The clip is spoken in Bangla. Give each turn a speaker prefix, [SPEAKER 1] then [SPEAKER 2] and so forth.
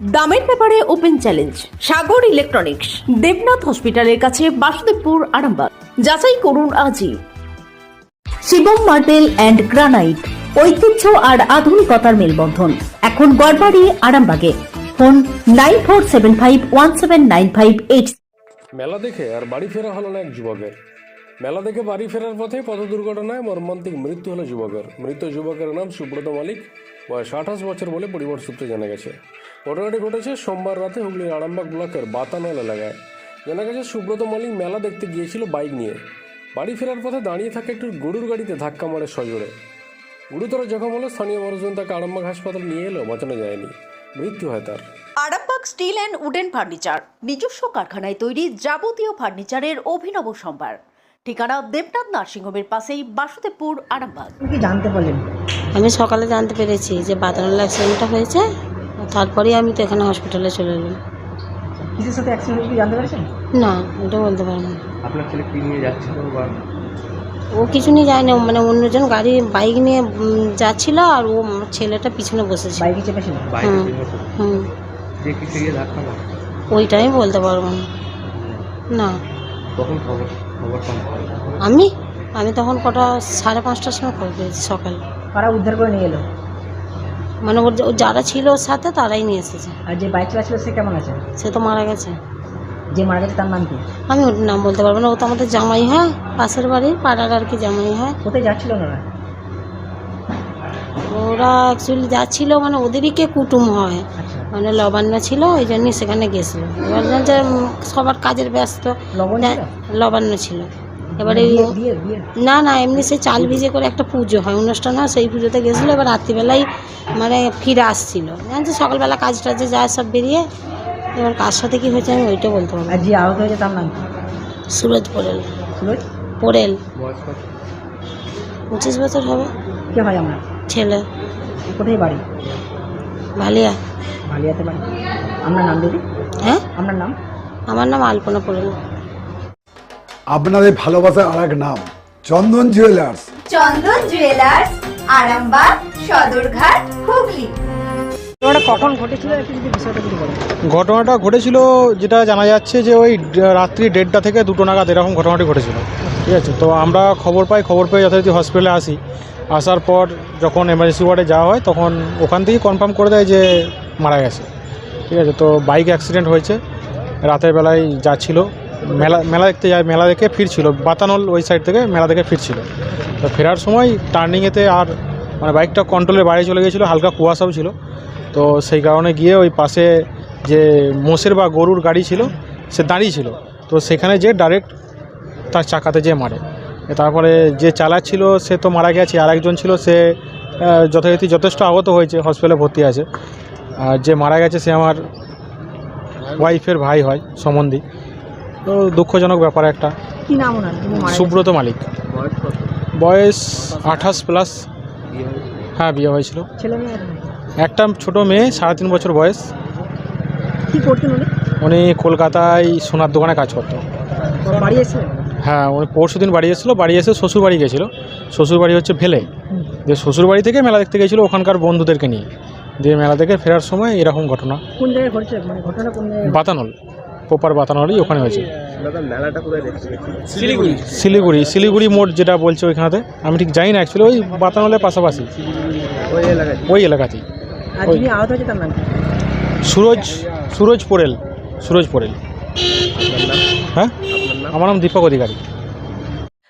[SPEAKER 1] দামের ব্যাপারে open challenge, Sagar electronics, Debnath হসপিটালের কাছে বাসুদেবপুর, আরামবাগ। যাচাই করুন আজই। শিবম মার্টেল অ্যান্ড গ্রানাইট, ঐতিহ্য আর আধুনিকতার মেলবন্ধন। এখন গড়বাড়ি, আরামবাগে। Phone nine four seven five one seven nine five eight.
[SPEAKER 2] মেলা দেখে আর বাড়ি ফেরা হলো না এক যুবকের। মেলা দেখে বাড়ি ফেরার পথে পথ দুর্ঘটনায় মর্মান্তিক মৃত্যু হলো যুবকের। মৃত যুবকের নাম সুব্রত মালিক। বয়স আঠাশ বছর বলে পরিবার সূত্রে জানা গেছে। ঘটনাটি ঘটেছে সোমবার রাতে হুগলির আরামবাগ ব্লকের বাতানল এলাকায়। জানা গেছে সুব্রত মালিক মেলা দেখতে গিয়েছিল বাইক নিয়ে। বাড়ি ফেরার পথে দাঁড়িয়ে থাকা একটি গরুর গাড়িতে ধাক্কা মারে সজোরে। গুরুতর জখম হলে স্থানীয় মানুষজন তাকে আরামবাগ হাসপাতালে নিয়ে এলেও বাঁচানো যায়নি। মৃত্যু হয় তার।
[SPEAKER 1] Arambagh steel and wooden furniture নিজস্ব কারখানায় তৈরি যাবতীয় ফার্নিচারের অভিনব সম্ভার। ঠিকানা দেবনাথ নার্সিংহোমের পাশেই বাসুদেবপুর আরামবাগ।
[SPEAKER 3] কি জানতে পারলেন?
[SPEAKER 4] আমি সকালে জানতে পেরেছি যে বাতানুল অ্যাক্সিডেন্টটা হয়েছে। তারপরেই আমি তো এখানে হসপিটালে চলে এলাম।
[SPEAKER 3] কিসের সাথে অ্যাক্সিডেন্ট হয়েছে কি জানতে পেরেছেন?
[SPEAKER 4] না এটা বলতে পারব না।
[SPEAKER 5] আপনার ছেলে কি নিয়ে যাচ্ছিল বা?
[SPEAKER 4] ও কিছু নিয়ে যায় না মানে অন্যজন গাড়ি বাইক নিয়ে উম, যাচ্ছিল আর ও আমার ছেলেটা পিছনে বসেছে।
[SPEAKER 3] বাইকে চেপেছিল?
[SPEAKER 5] বাইরে
[SPEAKER 4] হুম। হুম।
[SPEAKER 5] যে কিসে গিয়ে ধাক্কা মারে
[SPEAKER 4] ওইটা আমি বলতে পারব না। না।
[SPEAKER 5] তখন খবর খবর পান?
[SPEAKER 4] আমি? আমি তখন কটা সাড়ে পাঁচটার সময় খবর পেয়েছি সকালে।
[SPEAKER 3] কারা উদ্ধার করে নিয়ে এলো?
[SPEAKER 4] মানে ওর ও যারা ছিল ওর সাথে তারাই নিয়ে এসেছে।
[SPEAKER 3] আর যে বাইক চালাচ্ছিল সে কেমন আছে?
[SPEAKER 4] সে তো মারা গেছে।
[SPEAKER 3] যে মারা গেছে তার নাম কি?
[SPEAKER 4] আমি ওর নাম বলতে পারব না ও তো আমাদের জামাই হয়? পাশের বাড়ির পাড়ার আর কি জামাই হয়?
[SPEAKER 3] কোথায় যাচ্ছিল ওনারা?
[SPEAKER 4] ওরা অ্যাকচুয়ালি যাচ্ছিল মানে ওদেরই কে কুটুম হয়।
[SPEAKER 3] আচ্ছা।
[SPEAKER 4] মানে লবান্ন ছিল ওই জন্যই সেখানে গেছিল। এবার যে সবার কাজের ব্যস্ত।
[SPEAKER 3] লবণ
[SPEAKER 4] লবান্ন ছিল। এবারে না না এমনি সে চাল ভিজে করে একটা পুজো হয়। অনুষ্ঠান হয় সেই পুজোতে গেছিল এবার রাত্রিবেলায় মানে ফিরে আসছিল। জানছি সকালবেলা কাজ টাজে যায় সব বেরিয়ে এবার কার সাথে কি হয়েছে আমি ওইটা বলতে পারব
[SPEAKER 3] আর
[SPEAKER 4] না।
[SPEAKER 3] যে আহত হয়েছে তার নাম
[SPEAKER 4] সুরজ পোরেল
[SPEAKER 3] সুরজ?
[SPEAKER 4] পোরেল পঁচিশ বছর হবে।
[SPEAKER 3] কে হয় আমরা?
[SPEAKER 4] ছেলে।
[SPEAKER 3] কোথায় বাড়ি?
[SPEAKER 4] ভালিয়া।
[SPEAKER 3] ভালিয়াতে বাড়ি। আপনার নাম দিদি?
[SPEAKER 4] হ্যাঁ?
[SPEAKER 3] আপনার নাম?
[SPEAKER 4] আমার নাম আলপনা পোরেল
[SPEAKER 6] আপনাদের ভালোবাসার আর এক নাম চন্দন জুয়েলার্স
[SPEAKER 7] চন্দন জুয়েলার্স আরামবাগ সদরঘাট হুগলি।
[SPEAKER 3] কখন ঘটেছিল
[SPEAKER 8] ঘটনাটা ঘটেছিল যেটা জানা যাচ্ছে যে ওই রাত্রি দেড়টা থেকে দুটো নাগাদ এরকম ঘটনাটি ঘটেছিল। ঠিক আছে তো আমরা খবর পাই খবর পেয়ে যথারীতি হসপিটালে আসি। আসার পর যখন এমার্জেন্সি ওয়ার্ডে যাওয়া হয় তখন ওখান থেকেই কনফার্ম করে দেয় যে মারা গেছে। ঠিক আছে তো বাইক অ্যাক্সিডেন্ট হয়েছে। রাতের বেলায় যাচ্ছিল। মেলা মেলা দেখতে যায়, মেলা দেখে ফিরছিল। বাতানল ওই সাইড থেকে মেলা দেখে ফিরছিল। তো ফেরার সময় টার্নিংয়েতে আর মানে বাইকটা কন্ট্রোলের বাইরে চলে গিয়েছিল, হালকা কুয়াশাও ছিল। তো সেই কারণে গিয়ে ওই পাশে যে মোষের বা গরুর গাড়ি ছিল, সে দাঁড়িয়ে ছিল। তো সেখানে যে ডাইরেক্ট তার চাকাতে যে মারে। তারপরে যে চালাচ্ছিল, সে তো মারা গেছে। আর একজন ছিল, সে যথারীতি যথেষ্ট আহত হয়েছে হসপিটালে ভর্তি আছে। আর যে মারা গেছে, সে আমার ওয়াইফের ভাই হয় সম্বন্ধী তো দুঃখজনক ব্যাপার একটা।
[SPEAKER 3] কি নাম ওনার? তিনি মারা গেছেন?
[SPEAKER 8] সুব্রত মালিক।
[SPEAKER 5] বয়স
[SPEAKER 8] আঠাশ প্লাস। হ্যাঁ বিয়ে হয়েছিল।
[SPEAKER 3] ছেলে মেয়ে আর নেই।
[SPEAKER 8] একটা ছোট মেয়ে সাড়ে তিন বছর বয়স।
[SPEAKER 3] কি করতেন উনি?
[SPEAKER 8] উনি কলকাতায় সোনার দোকানে কাজ করতো
[SPEAKER 3] বাড়ি এসেছিলেন?
[SPEAKER 8] হ্যাঁ উনি পরশু দিন বাড়ি এসেছিল। বাড়ি এসে শ্বশুর বাড়ি গেছিল। শ্বশুর বাড়ি হচ্ছে ভেলে।
[SPEAKER 3] হুম।
[SPEAKER 8] যে শ্বশুর বাড়ি থেকে মেলা দেখতে গেছিল ওখানকার বন্ধুদেরকে নিয়ে। দিয়ে মেলা থেকে ফেরার সময় এরকম ঘটনা।
[SPEAKER 3] কোন জায়গায় ঘটেছে? মানে ঘটনা কোন জায়গায়?
[SPEAKER 8] বাতানল। প্রপার বাতানলই ওখানে হয়েছে। শিলিগুড়ি। শিলিগুড়ি মোড় যেটা বলছে ওইখানে আমি ঠিক জানি না অ্যাকচুয়ালি ওই বাতানলের পাশাপাশি।
[SPEAKER 5] ওই
[SPEAKER 8] এলাকাতেই। সুরজ সুরজ পোরেল সুরজ পোরেল হ্যাঁ? আমার নাম দীপক অধিকারী।